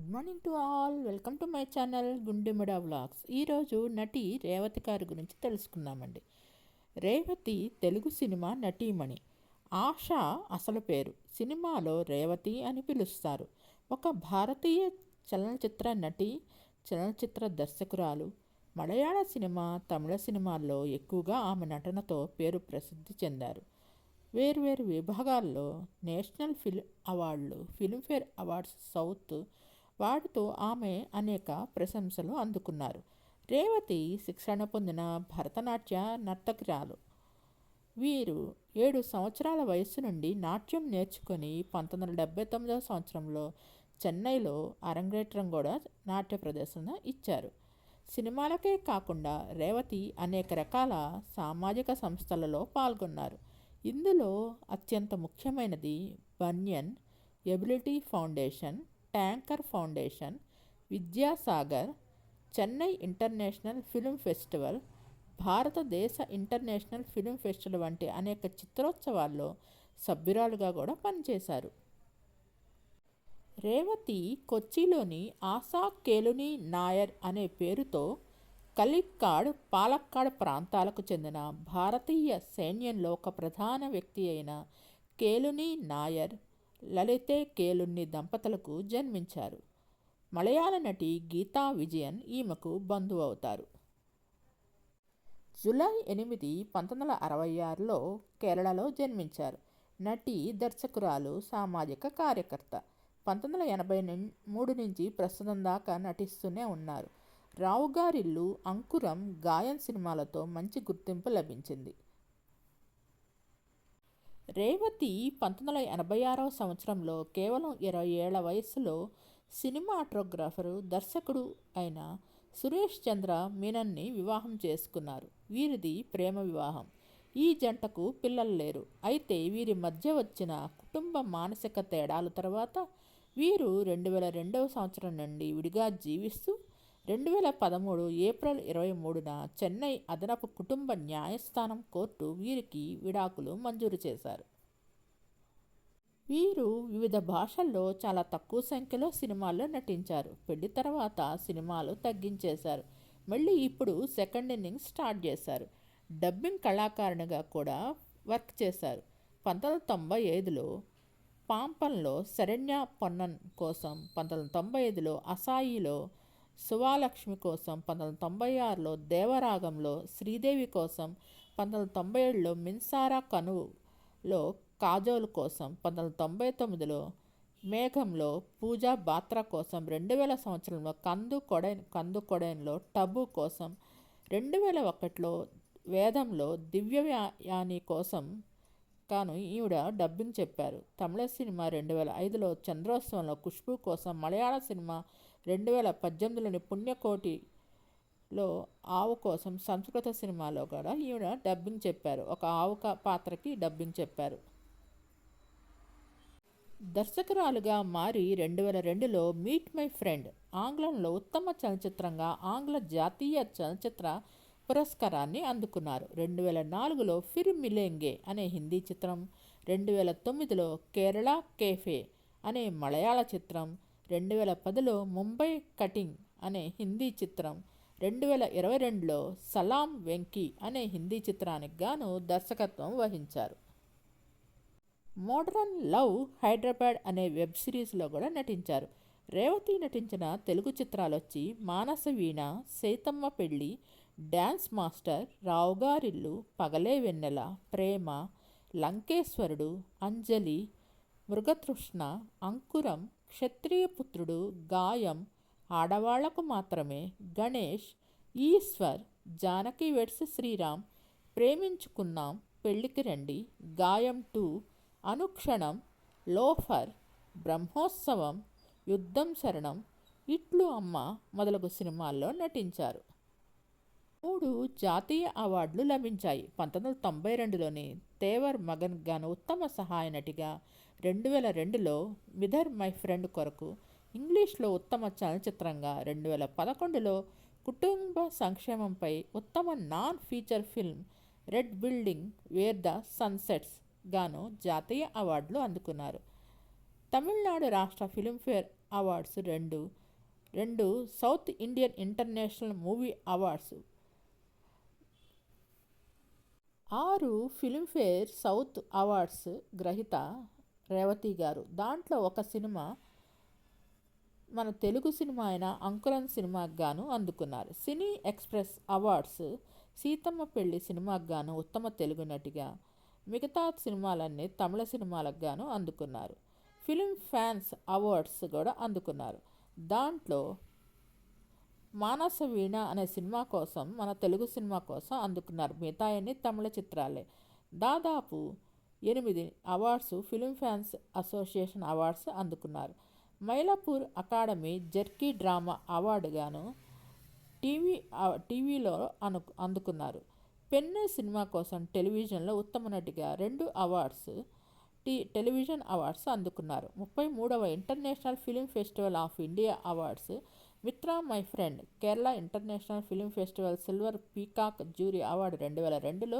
Good morning to all. Welcome to my channel గుండెమిడ vlogs. ఈరోజు నటి రేవతి గారి గురించి తెలుసుకుందామండి. రేవతి తెలుగు సినిమా నటీమణి. ఆశ అసలు పేరు. సినిమాలో రేవతి అని పిలుస్తారు. ఒక భారతీయ చలనచిత్ర నటి చలనచిత్ర దర్శకురాలు. మలయాళ సినిమా తమిళ సినిమాల్లో ఎక్కువగా ఆమె నటనతో పేరు ప్రసిద్ధి చెందారు. వేర్వేరు విభాగాల్లో నేషనల్ ఫిల్మ్ అవార్డులు ఫిల్మ్ఫేర్ అవార్డ్స్ సౌత్ వాటితో ఆమె అనేక ప్రశంసలు అందుకున్నారు. రేవతి శిక్షణ పొందిన భరతనాట్య నర్తకురాలు. వీరు ఏడు సంవత్సరాల వయస్సు నుండి నాట్యం నేర్చుకొని పంతొమ్మిది వందల డెబ్బై తొమ్మిదవ సంవత్సరంలో చెన్నైలో అరంగేట్రం కూడా నాట్య ప్రదర్శన ఇచ్చారు. సినిమాలకే కాకుండా రేవతి అనేక రకాల సామాజిక సంస్థలలో పాల్గొన్నారు. ఇందులో అత్యంత ముఖ్యమైనది Banyan ability foundation tanker foundation Vidyasagar Chennai international film festival భారతదేశ ఇంటర్నేషనల్ ఫిల్మ్ ఫెస్టివల్ వంటి అనేక చిత్రోత్సవాల్లో సభ్యురాలుగా కూడా పనిచేశారు. రేవతి కొచ్చిలోని ఆసా కేలుని నాయర్ అనే పేరుతో కలిక్కాడ్ పాలక్కాడ్ ప్రాంతాలకు చెందిన భారతీయ సైన్యంలో ఒక ప్రధాన వ్యక్తి అయిన కేలుని నాయర్ లలితే కేలున్ని దంపతులకు జన్మించారు. మలయాళ నటి గీతా విజయన్ ఈమెకు బంధువు అవుతారు జూలై ఎనిమిది పంతొమ్మిది వందల అరవై ఆరులో కేరళలో జన్మించారు. నటి దర్శకురాలు సామాజిక కార్యకర్త. పంతొమ్మిది వందల ఎనభై మూడు నుంచి ప్రస్తుతం దాకా నటిస్తూనే ఉన్నారు. రావు గారిల్లు అంకురం గాయన్ సినిమాలతో మంచి గుర్తింపు లభించింది. రేవతి పంతొమ్మిది వందల ఎనభై ఆరవ సంవత్సరంలో కేవలం ఇరవై ఏళ్ళ వయసులో సినిమాటోగ్రాఫరు దర్శకుడు అయిన సురేష్ చంద్ర మీనన్ని వివాహం చేసుకున్నారు. వీరిది ప్రేమ వివాహం. ఈ జంటకు పిల్లలు లేరు. అయితే వీరి మధ్య వచ్చిన కుటుంబ మానసిక తేడాల తర్వాత వీరు రెండు వేల రెండవ సంవత్సరం నుండి విడిగా జీవిస్తూ రెండు వేల పదమూడు ఏప్రిల్ ఇరవై మూడున చెన్నై అదనపు కుటుంబ న్యాయస్థానం కోర్టు వీరికి విడాకులు మంజూరు చేశారు. వీరు వివిధ భాషల్లో చాలా తక్కువ సంఖ్యలో సినిమాల్లో నటించారు. పెళ్ళి తర్వాత సినిమాలు తగ్గించేశారు. మళ్ళీ ఇప్పుడు సెకండ్ ఇన్నింగ్స్ స్టార్ట్ చేశారు. డబ్బింగ్ కళాకారునిగా కూడా వర్క్ చేశారు. పంతొమ్మిది వందల తొంభై ఐదులో పాంపన్లో శరణ్య పొన్నన్ కోసం పంతొమ్మిది వందల తొంభై ఐదులో అసాయిలో శివాలక్ష్మి కోసం పంతొమ్మిది వందల తొంభై ఆరులో దేవరాగంలో శ్రీదేవి కోసం పంతొమ్మిది తొంభై ఏడులో మిన్సారా కనువులో కాజోల్ కోసం పంతొమ్మిది వందల తొంభై తొమ్మిదిలో మేఘంలో పూజా బాత్రా కోసం రెండు వేల సంవత్సరంలో కందు కొడైన్ కందు కొడైన్లో టబు కోసం రెండు వేల ఒకటిలో వేదంలో దివ్యయాని కోసం కాను ఈవిడ డబ్బింగ్ చెప్పారు. తమిళ సినిమా రెండు వేల ఐదులో చంద్రోత్సవంలో ఖుష్బు కోసం మలయాళ సినిమా రెండు వేల పద్దెనిమిదిలోని పుణ్యకోటిలో ఆవు కోసం సంస్కృత సినిమాలో కూడా ఈవిడ డబ్బింగ్ చెప్పారు. ఒక ఆవు పాత్రకి డబ్బింగ్ చెప్పారు. దర్శకురాలుగా మారి రెండు వేల రెండులో మీట్ మై ఫ్రెండ్ ఆంగ్లంలో ఉత్తమ చలనచిత్రంగా ఆంగ్ల జాతీయ చలనచిత్ర పురస్కారాన్ని అందుకున్నారు. రెండు వేల నాలుగులో ఫిర్ మిలేంగే అనే హిందీ చిత్రం రెండు వేల తొమ్మిదిలో కేరళ కేఫే అనే మలయాళ చిత్రం రెండు వేల పదిలో ముంబై కటింగ్ అనే హిందీ చిత్రం రెండు వేల ఇరవై రెండులో సలాం వెంకీ అనే హిందీ చిత్రానికి గాను దర్శకత్వం వహించారు. మోడ్రన్ లవ్ హైదరాబాద్ అనే వెబ్ సిరీస్లో కూడా నటించారు. రేవతి నటించిన తెలుగు చిత్రాలు వచ్చి మానస వీణ సీతమ్మ పెళ్ళి డ్యాన్స్ మాస్టర్ రావుగారిల్లు పగలే వెన్నెల ప్రేమ లంకేశ్వరుడు అంజలి మృగతృష్ణ అంకురం క్షత్రియపుత్రుడు గాయం ఆడవాళ్ళకు మాత్రమే గణేష్ ఈశ్వర్ జానకి వెడ్స్ శ్రీరామ్ ప్రేమించుకున్నాం. పెళ్ళికి రండి. గాయం టూ. అనుక్షణం. లోఫర్. బ్రహ్మోత్సవం. యుద్ధం శరణం. ఇట్లు అమ్మ మొదలగు సినిమాల్లో నటించారు. మూడు జాతీయ అవార్డులు లభించాయి. పంతొమ్మిది వందల తొంభై రెండులోని తేవర్ మగన్ గాను ఉత్తమ సహాయ నటిగా రెండు వేల రెండులో మిదర్ మై ఫ్రెండ్ కొరకు ఇంగ్లీష్లో ఉత్తమ చలనచిత్రంగా రెండు వేల పదకొండులో కుటుంబ సంక్షేమంపై ఉత్తమ non feature film red building where the sun sets గాను జాతీయ అవార్డులు అందుకున్నారు. తమిళనాడు రాష్ట్ర ఫిల్మ్ఫేర్ అవార్డ్స్ రెండు రెండు South Indian international movie awards. ఆరు ఫిల్మ్ఫేర్ సౌత్ అవార్డ్స్ గ్రహీత రేవతి గారు. దాంట్లో ఒక సినిమా మన తెలుగు సినిమా అయిన అంకురం సినిమాకు గాను అందుకున్నారు. సినీ ఎక్స్ప్రెస్ అవార్డ్స్ సీతమ్మ పెళ్ళి సినిమాకు గాను ఉత్తమ తెలుగు నటిగా మిగతా సినిమాలన్నీ తమిళ సినిమాలకు గాను అందుకున్నారు. ఫిలిం ఫ్యాన్స్ అవార్డ్స్ కూడా అందుకున్నారు. దాంట్లో మానస వీణ అనే సినిమా కోసం మన తెలుగు సినిమా కోసం అందుకున్నారు. మిగతా అన్ని తమిళ చిత్రాలే. దాదాపు ఎనిమిది awards film fans association awards అందుకున్నారు. మైలాపూర్ అకాడమీ జర్కీ డ్రామా అవార్డుగాను టీవీ టీవీలో అను అందుకున్నారు. పెన్ను సినిమా కోసం టెలివిజన్లో ఉత్తమ నటిగా రెండు అవార్డ్స్ టీ టెలివిజన్ అవార్డ్స్ అందుకున్నారు. ముప్పై మూడవ international film festival of India awards Mitra my friend Kerala international film festival silver peacock jury award రెండు వేల రెండులో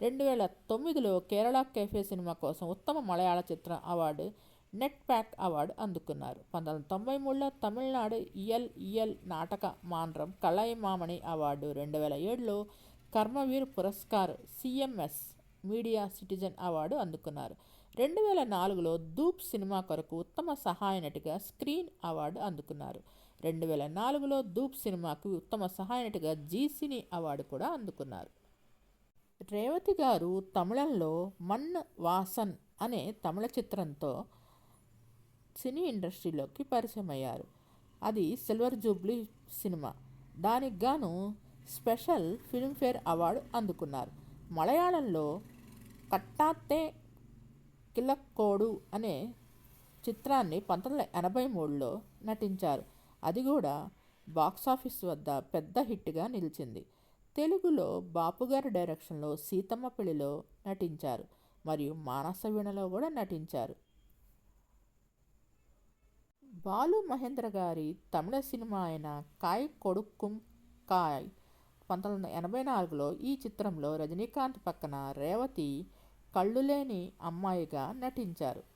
రెండు వేల తొమ్మిదిలో కేరళ కేఫే సినిమా కోసం ఉత్తమ మలయాళ చిత్రం అవార్డు నెట్ ప్యాక్ అవార్డు అందుకున్నారు. పంతొమ్మిది వందల తొంభై మూడులో తమిళనాడు ఇయల్ ఇయల్ నాటక మాండ్రం కళాయిమామణి అవార్డు రెండు వేల ఏడులో Karmaveer Puraskar CMS media citizen award అందుకున్నారు. రెండు వేల నాలుగులో ధూప్ సినిమా కొరకు ఉత్తమ సహాయ నటిగా స్క్రీన్ అవార్డు అందుకున్నారు. రెండు వేల నాలుగులో ధూప్ సినిమాకు ఉత్తమ సహాయ నటిగా జీ సినీ అవార్డు కూడా అందుకున్నారు. రేవతి గారు తమిళంలో మన్ వాసన్ అనే తమిళ చిత్రంతో సినీ ఇండస్ట్రీలోకి పరిచయం అయ్యారు అది సిల్వర్ జూబ్లీ సినిమా. దానికి గాను స్పెషల్ ఫిల్మ్ఫేర్ అవార్డు అందుకున్నారు. మలయాళంలో కట్టాతే కిలక్కోడు అనే చిత్రాన్ని పంతొమ్మిది వందల ఎనభై మూడులో నటించారు. అది కూడా బాక్సాఫీస్ వద్ద పెద్ద హిట్గా నిలిచింది. తెలుగులో బాపుగారి డైరెక్షన్లో సీతమ్మ పెళ్ళిలో నటించారు మరియు మానస వీణలో కూడా నటించారు. బాలు మహేంద్ర గారి తమిళ సినిమా అయిన కాయ్ కొడుక్కుం కాయ్ పంతొమ్మిది వందల ఎనభై నాలుగులో ఈ చిత్రంలో రజనీకాంత్ పక్కన రేవతి కళ్ళు లేని అమ్మాయిగా నటించారు.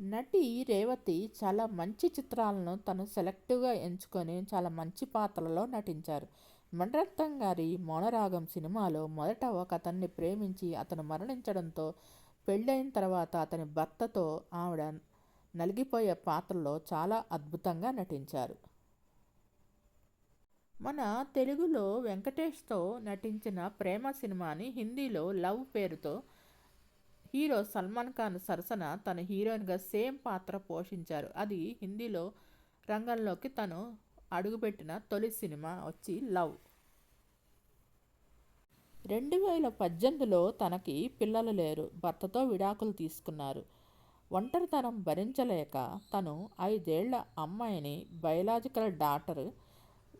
నటి రేవతి చాలా మంచి చిత్రాలను తను సెలెక్టివ్గా ఎంచుకొని చాలా మంచి పాత్రలో నటించారు. మణరత్నం గారి మౌనరాగం సినిమాలో మొదట ఒక అతన్ని ప్రేమించి అతను మరణించడంతో పెళ్ళైన తర్వాత అతని భర్తతో ఆవిడ నలిగిపోయే పాత్రలో చాలా అద్భుతంగా నటించారు. మన తెలుగులో వెంకటేష్తో నటించిన ప్రేమ సినిమాని హిందీలో లవ్ పేరుతో హీరో సల్మాన్ ఖాన్ సరసన తన హీరోయిన్గా సేమ్ పాత్ర పోషించారు. అది హిందీలో రంగంలోకి తను అడుగుపెట్టిన తొలి సినిమా వచ్చి లవ్. రెండు వేల పద్దెనిమిదిలో తనకి పిల్లలు లేరు. భర్తతో విడాకులు తీసుకున్నారు. ఒంటరితనం భరించలేక తను ఐదేళ్ళ అమ్మాయిని బయలాజికల్ డాటర్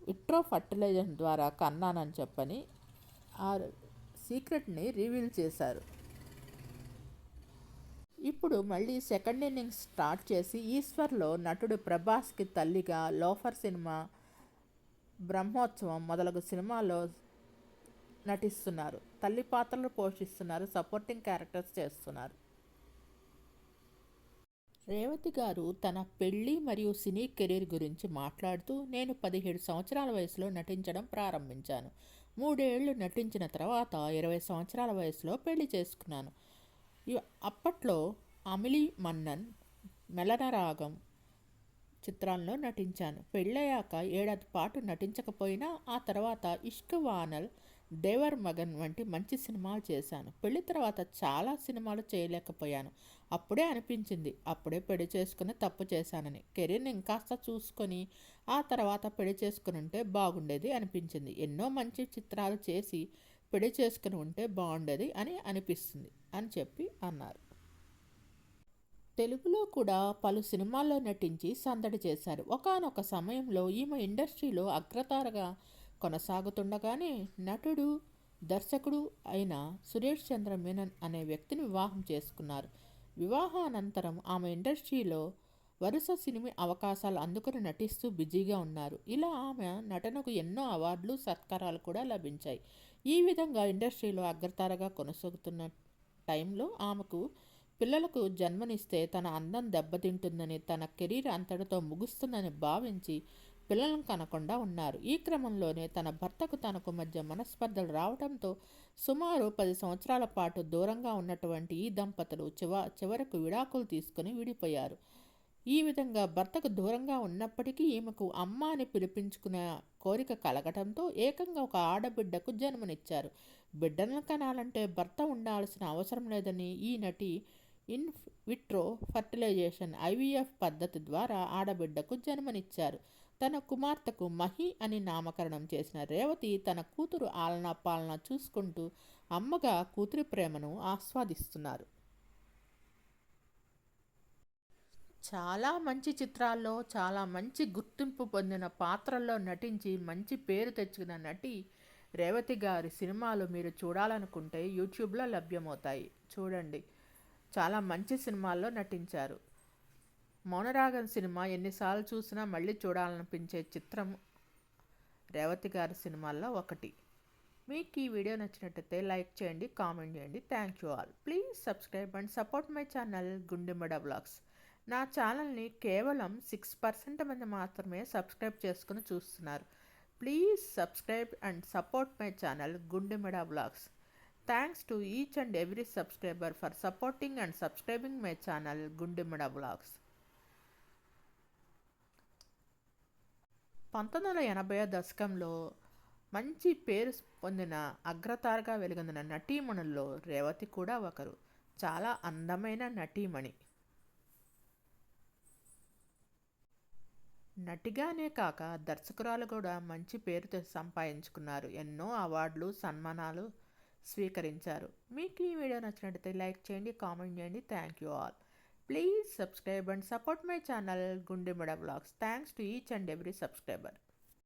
విట్రో ఫర్టిలైజర్ ద్వారా కన్నానని చెప్పని ఆ సీక్రెట్ని రివీల్ చేశారు. ఇప్పుడు మళ్ళీ సెకండ్ ఇన్నింగ్స్ స్టార్ట్ చేసి ఈశ్వర్లో నటుడు ప్రభాస్కి తల్లిగా లోఫర్ సినిమా బ్రహ్మోత్సవం మొదలగు సినిమాలో నటిస్తున్నారు. తల్లి పాత్రలు పోషిస్తున్నారు సపోర్టింగ్ క్యారెక్టర్స్ చేస్తున్నారు. రేవతి గారు తన పెళ్ళి మరియు సినీ కెరీర్ గురించి మాట్లాడుతూ నేను పదిహేడు సంవత్సరాల వయసులో నటించడం ప్రారంభించాను. మూడేళ్ళు నటించిన తర్వాత ఇరవై సంవత్సరాల వయసులో పెళ్ళి చేసుకున్నాను. అప్పట్లో అమిలి మన్నన్ మెలనరాగం చిత్రాల్లో నటించాను. పెళ్ళయ్యాక ఏడాది పాటు నటించకపోయినా ఆ తర్వాత ఇష్క్ వానల్ దేవర్ మగన్ వంటి మంచి సినిమాలు చేశాను. పెళ్ళి తర్వాత చాలా సినిమాలు చేయలేకపోయాను. అప్పుడే అనిపించింది అప్పుడే పెళ్ళి చేసుకుని తప్పు చేశానని. కెరీర్ని ఇంకాస్త చూసుకొని ఆ తర్వాత పెళ్ళి చేసుకుని ఉంటే బాగుండేది అనిపించింది. ఎన్నో మంచి చిత్రాలు చేసి పెళ్ళి చేసుకుని ఉంటే బాగుండేది అని అనిపిస్తుంది అని చెప్పి అన్నారు. తెలుగులో కూడా పలు సినిమాల్లో నటించి సందడి చేశారు. ఒకనొక సమయంలో ఈమె ఇండస్ట్రీలో అగ్రతారగా కొనసాగుతుండగానే నటుడు దర్శకుడు అయిన సురేష్ చంద్ర మేనన్ అనే వ్యక్తిని వివాహం చేసుకున్నారు. వివాహానంతరం ఆమె ఇండస్ట్రీలో వరుస సినిమా అవకాశాలు అందుకుని నటిస్తూ బిజీగా ఉన్నారు. ఇలా ఆమె నటనకు ఎన్నో అవార్డులు సత్కారాలు కూడా లభించాయి. ఈ విధంగా ఇండస్ట్రీలో అగ్రతారగా కొనసాగుతున్న టైంలో ఆమెకు పిల్లలకు జన్మనిస్తే తన అందం దెబ్బతింటుందని తన కెరీర్ అంతటితో ముగుస్తుందని భావించి పిల్లలను కనకుండా ఉన్నారు. ఈ క్రమంలోనే తన భర్తకు తనకు మధ్య మనస్పర్ధలు రావడంతో సుమారు పది సంవత్సరాల పాటు దూరంగా ఉన్నటువంటి ఈ దంపతులు చివ చివరకు విడాకులు తీసుకుని విడిపోయారు. ఈ విధంగా భర్తకు దూరంగా ఉన్నప్పటికీ ఈమెకు అమ్మ అని పిలిపించుకునే కోరిక కలగటంతో ఏకంగా ఒక ఆడబిడ్డకు జన్మనిచ్చారు. బిడ్డలను కనాలంటే భర్త ఉండాల్సిన అవసరం లేదని ఈ నటి ఇన్ విట్రో ఫర్టిలైజేషన్ ఐవీఎఫ్ పద్ధతి ద్వారా ఆడబిడ్డకు జన్మనిచ్చారు. తన కుమార్తెకు మహి అని నామకరణం చేసిన రేవతి తన కూతురు ఆలనా పాలన చూసుకుంటూ అమ్మగా కూతురి ప్రేమను ఆస్వాదిస్తున్నారు. చాలా మంచి చిత్రాల్లో చాలా మంచి గుర్తింపు పొందిన పాత్రల్లో నటించి మంచి పేరు తెచ్చుకున్న నటి రేవతి గారి సినిమాలు మీరు చూడాలనుకుంటే యూట్యూబ్లో లభ్యమవుతాయి. చూడండి. చాలా మంచి సినిమాల్లో నటించారు. మౌనరాగం సినిమా ఎన్నిసార్లు చూసినా మళ్ళీ చూడాలనిపించే చిత్రం రేవతి గారి సినిమాల్లో ఒకటి. మీకు ఈ వీడియో నచ్చినట్టయితే లైక్ చేయండి కామెంట్ చేయండి. Thank you all. Please subscribe and support my channel Gundemada blogs. నా ఛానల్ని కేవలం సిక్స్ పర్సెంట్ మంది మాత్రమే సబ్స్క్రైబ్ చేసుకుని చూస్తున్నారు. Please subscribe and support my channel Gundemeda blogs. Thanks to each and every subscriber for supporting and subscribing my channel Gundemeda blogs. పంతొమ్మిది వందల ఎనభై దశకంలో మంచి పేరు పొందిన అగ్రతారగా వెలుగొందిన నటీమణుల్లో రేవతి కూడా ఒకరు. చాలా అందమైన నటీమణి. నటిగానే కాక దర్శకురాలు కూడా మంచి పేరు సంపాదించుకున్నారు. ఎన్నో అవార్డులు సన్మానాలు స్వీకరించారు. మీకు ఈ వీడియో నచ్చినట్లయితే లైక్ చేయండి కామెంట్ చేయండి. Thank you all. Please subscribe and support my channel Gundemada blogs. Thanks to each and every subscriber.